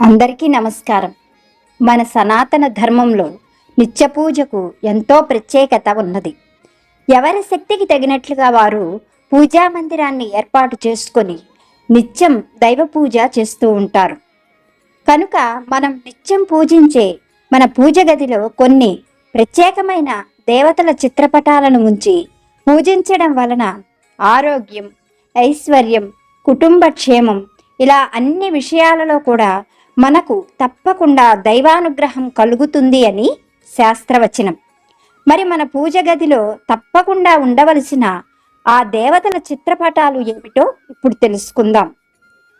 అందరికీ నమస్కారం. మన సనాతన ధర్మంలో నిత్య పూజకు ఎంతో ప్రత్యేకత ఉన్నది. ఎవరి శక్తికి తగినట్లుగా వారు పూజా మందిరాన్ని ఏర్పాటు చేసుకొని నిత్యం దైవ పూజ చేస్తూ ఉంటారు. కనుక మనం నిత్యం పూజించే మన పూజ గదిలో కొన్ని ప్రత్యేకమైన దేవతల చిత్రపటాలను ఉంచి పూజించడం వలన ఆరోగ్యం ఐశ్వర్యం కుటుంబ క్షేమం ఇలా అన్ని విషయాలలో కూడా మనకు తప్పకుండా దైవానుగ్రహం కలుగుతుంది అని శాస్త్రవచనం. మరి మన పూజ గదిలో తప్పకుండా ఉండవలసిన ఆ దేవతల చిత్రపటాలు ఏమిటో ఇప్పుడు తెలుసుకుందాం.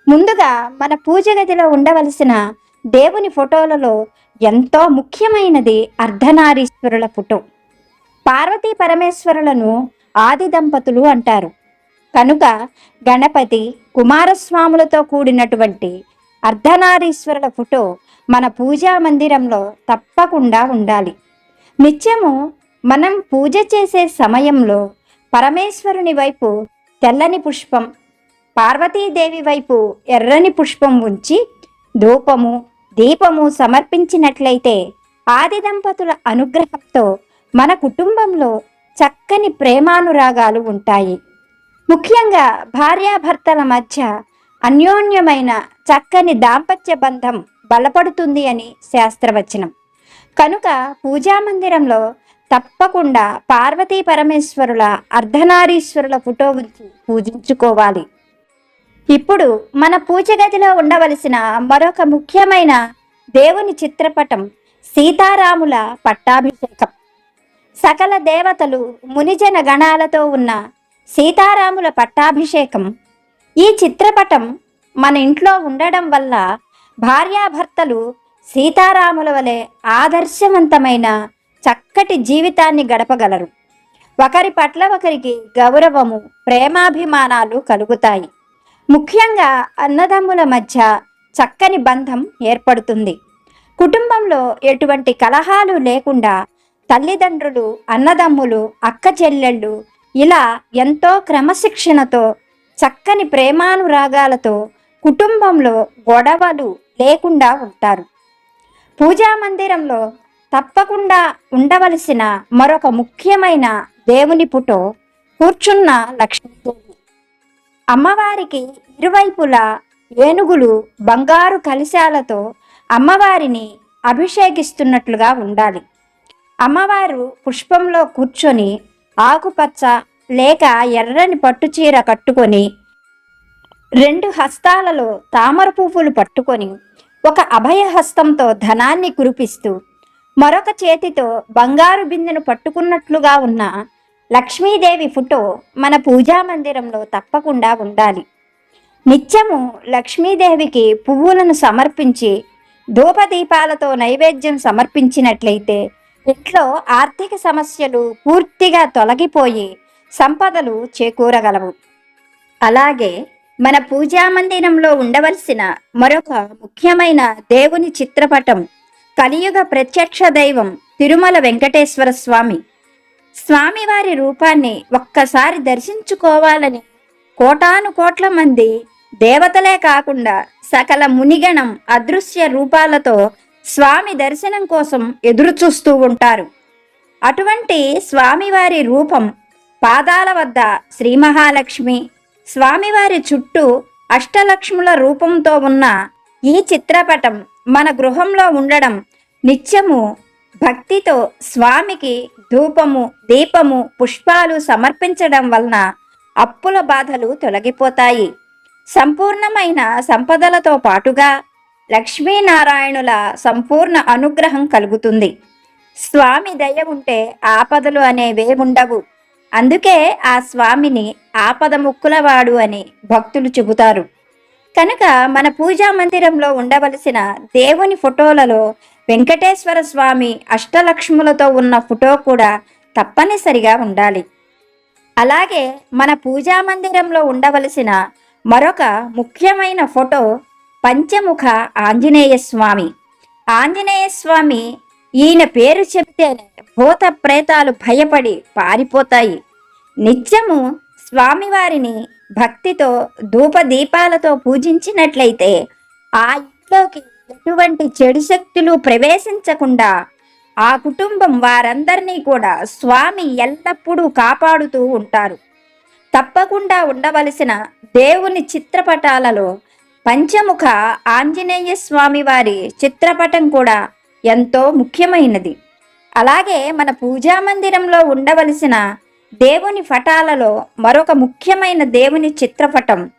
ముందుగా మన పూజ గదిలో ఉండవలసిన దేవుని ఫోటోలలో ఎంతో ముఖ్యమైనది అర్ధనారీశ్వరుల ఫోటో. పార్వతీ పరమేశ్వరులను ఆది దంపతులు అంటారు. కనుక గణపతి కుమారస్వాములతో కూడినటువంటి అర్ధనారీశ్వరుల ఫోటో మన పూజా మందిరంలో తప్పకుండా ఉండాలి. నిత్యము మనం పూజ చేసే సమయంలో పరమేశ్వరుని వైపు తెల్లని పుష్పం పార్వతీదేవి వైపు ఎర్రని పుష్పం ఉంచి ధూపము దీపము సమర్పించినట్లయితే ఆది దంపతుల అనుగ్రహంతో మన కుటుంబంలో చక్కని ప్రేమానురాగాలు ఉంటాయి. ముఖ్యంగా భార్యాభర్తల మధ్య అన్యోన్యమైన చక్కని దాంపత్య బంధం బలపడుతుంది అని శాస్త్రవచనం. కనుక పూజా మందిరంలో తప్పకుండా పార్వతీ పరమేశ్వరుల అర్ధనారీశ్వరుల ఫోటో ఉంచి పూజించుకోవాలి. ఇప్పుడు మన పూజ గదిలో ఉండవలసిన మరొక ముఖ్యమైన దేవుని చిత్రపటం సీతారాముల పట్టాభిషేకం. సకల దేవతలు మునిజన గణాలతో ఉన్న సీతారాముల పట్టాభిషేకం ఈ చిత్రపటం మన ఇంట్లో ఉండడం వల్ల భార్యాభర్తలు సీతారాముల వలె ఆదర్శవంతమైన చక్కటి జీవితాన్ని గడపగలరు. ఒకరి పట్ల ఒకరికి గౌరవము ప్రేమాభిమానాలు కలుగుతాయి. ముఖ్యంగా అన్నదమ్ముల మధ్య చక్కని బంధం ఏర్పడుతుంది. కుటుంబంలో ఎటువంటి కలహాలు లేకుండా తల్లిదండ్రులు అన్నదమ్ములు అక్క చెల్లెళ్ళు ఇలా ఎంతో క్రమశిక్షణతో చక్కని ప్రేమానురాగాలతో కుటుంబంలో గొడవలు లేకుండా ఉంటారు. పూజా మందిరంలో తప్పకుండా ఉండవలసిన మరొక ముఖ్యమైన దేవుని పుటో కూర్చున్న లక్ష్మీదేవి. అమ్మవారికి ఇరువైపులా ఏనుగులు బంగారు కలశాలతో అమ్మవారిని అభిషేకిస్తున్నట్లుగా ఉండాలి. అమ్మవారు పుష్పంలో కూర్చొని ఆకుపచ్చ లేక ఎర్రని పట్టుచీర కట్టుకొని రెండు హస్తాలలో తామర పువ్వులు పట్టుకొని ఒక అభయహస్తంతో ధనాన్ని కురిపిస్తూ మరొక చేతితో బంగారు బిందెను పట్టుకున్నట్లుగా ఉన్న లక్ష్మీదేవి ఫోటో మన పూజా మందిరంలో తప్పకుండా ఉండాలి. నిత్యము లక్ష్మీదేవికి పువ్వులను సమర్పించి ధూపదీపాలతో నైవేద్యం సమర్పించినట్లయితే ఇంట్లో ఆర్థిక సమస్యలు పూర్తిగా తొలగిపోయి సంపదలు చేకూరగలవు. అలాగే మన పూజా మందిరంలో ఉండవలసిన మరొక ముఖ్యమైన దేవుని చిత్రపటం కలియుగ ప్రత్యక్ష దైవం తిరుమల వెంకటేశ్వర స్వామి. స్వామివారి రూపాన్ని ఒక్కసారి దర్శించుకోవాలని కోటాను కోట్ల మంది దేవతలే కాకుండా సకల మునిగణం అదృశ్య రూపాలతో స్వామి దర్శనం కోసం ఎదురుచూస్తూ ఉంటారు. అటువంటి స్వామివారి రూపం పాదాల వద్ద శ్రీ మహాలక్ష్మి స్వామివారి చుట్టూ అష్టలక్ష్ముల రూపంతో ఉన్న ఈ చిత్రపటం మన గృహంలో ఉండడం నిత్యము భక్తితో స్వామికి ధూపము దీపము పుష్పాలు సమర్పించడం వలన అప్పుల బాధలు తొలగిపోతాయి. సంపూర్ణమైన సంపదలతో పాటుగా లక్ష్మీనారాయణుల సంపూర్ణ అనుగ్రహం కలుగుతుంది. స్వామి దయ ఉంటే ఆపదలు అనేవే ఉండవు. అందుకే ఆ స్వామిని ఆపద ముక్కులవాడు అని భక్తులు చెబుతారు. కనుక మన పూజా మందిరంలో ఉండవలసిన దేవుని ఫోటోలలో వెంకటేశ్వర స్వామి అష్టలక్ష్ములతో ఉన్న ఫోటో కూడా తప్పనిసరిగా ఉండాలి. అలాగే మన పూజా మందిరంలో ఉండవలసిన మరొక ముఖ్యమైన ఫోటో పంచముఖ ఆంజనేయ స్వామి. ఆంజనేయ స్వామి ఈయన పేరు చెప్తేనే భూత ప్రేతాలు భయపడి పారిపోతాయి. నిత్యము స్వామివారిని భక్తితో ధూపదీపాలతో పూజించినట్లయితే ఆ ఇంట్లోకి ఎటువంటి చెడు శక్తులు ప్రవేశించకుండా ఆ కుటుంబం వారందరినీ కూడా స్వామి ఎల్లప్పుడూ కాపాడుతూ ఉంటారు. తప్పకుండా ఉండవలసిన దేవుని చిత్రపటాలలో పంచముఖ ఆంజనేయ స్వామి వారి చిత్రపటం కూడా ఎంతో ముఖ్యమైనది. అలాగే మన పూజా మందిరంలో ఉండవలసిన దేవుని పటాలలో మరొక ముఖ్యమైన దేవుని చిత్రపటం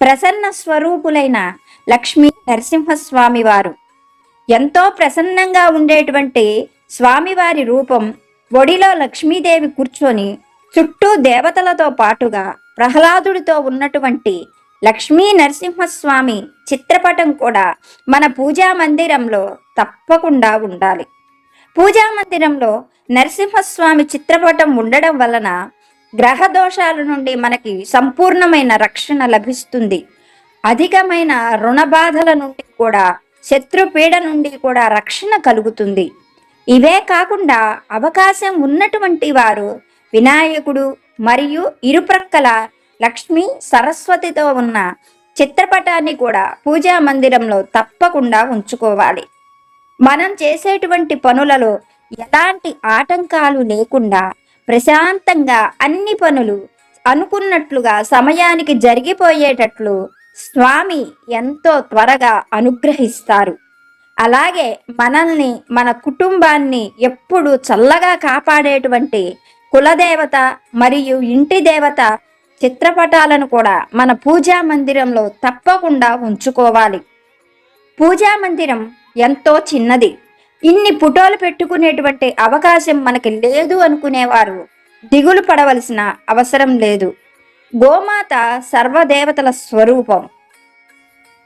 ప్రసన్న స్వరూపులైన లక్ష్మీ నరసింహస్వామి వారు. ఎంతో ప్రసన్నంగా ఉండేటువంటి స్వామివారి రూపం ఒడిలో లక్ష్మీదేవి కూర్చొని చుట్టూ దేవతలతో పాటుగా ప్రహ్లాదుడితో ఉన్నటువంటి లక్ష్మీ నరసింహస్వామి చిత్రపటం కూడా మన పూజా మందిరంలో తప్పకుండా ఉండాలి. పూజా మందిరంలో నరసింహస్వామి చిత్రపటం ఉండడం వలన గ్రహ దోషాల నుండి మనకి సంపూర్ణమైన రక్షణ లభిస్తుంది. అధికమైన రుణ బాధల నుండి కూడా శత్రుపీడ నుండి కూడా రక్షణ కలుగుతుంది. ఇవే కాకుండా అవకాశం ఉన్నటువంటి వారు వినాయకుడు మరియు ఇరుప్రక్కల లక్ష్మి సరస్వతితో ఉన్న చిత్రపటాన్ని కూడా పూజా మందిరంలో తప్పకుండా ఉంచుకోవాలి. మనం చేసేటువంటి పనులలో ఎలాంటి ఆటంకాలు లేకుండా ప్రశాంతంగా అన్ని పనులు అనుకున్నట్లుగా సమయానికి జరిగిపోయేటట్లు స్వామి ఎంతో త్వరగా అనుగ్రహిస్తారు. అలాగే మనల్ని మన కుటుంబాన్ని ఎప్పుడు చల్లగా కాపాడేటువంటి కులదేవత మరియు ఇంటి దేవత చిత్రపటాలను కూడా మన పూజా మందిరంలో తప్పకుండా ఉంచుకోవాలి. పూజా మందిరం ఎంతో చిన్నది. ఇన్ని ఫోటోలు పెట్టుకునేటువంటి అవకాశం మనకి లేదు అనుకునేవారు. దిగులు పడవలసిన అవసరం లేదు. గోమాత సర్వదేవతల స్వరూపం.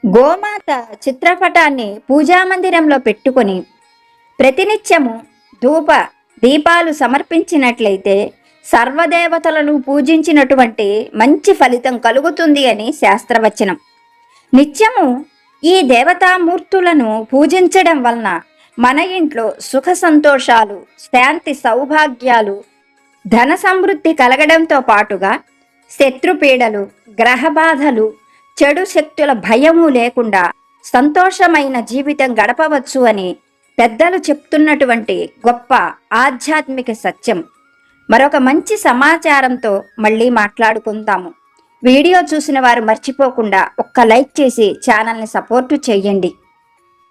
గోమాత చిత్రపటాన్ని పూజా మందిరంలో పెట్టుకొని ప్రతినిత్యము ధూప దీపాలు సమర్పించినట్లయితే సర్వదేవతలను పూజించినటువంటి మంచి ఫలితం కలుగుతుంది అని శాస్త్రవచనం. నిత్యము ఈ దేవతామూర్తులను పూజించడం వలన మన ఇంట్లో సుఖ సంతోషాలు శాంతి సౌభాగ్యాలు ధన సమృద్ధి కలగడంతో పాటుగా శత్రుపీడలు గ్రహబాధలు చెడు శక్తుల భయము లేకుండా సంతోషమైన జీవితం గడపవచ్చు అని పెద్దలు చెప్తున్నటువంటి గొప్ప ఆధ్యాత్మిక సత్యం. మరొక మంచి సమాచారంతో మళ్ళీ మాట్లాడుకుందాము. వీడియో చూసిన వారు మర్చిపోకుండా ఒక్క లైక్ చేసి ఛానల్ని సపోర్టు చేయండి.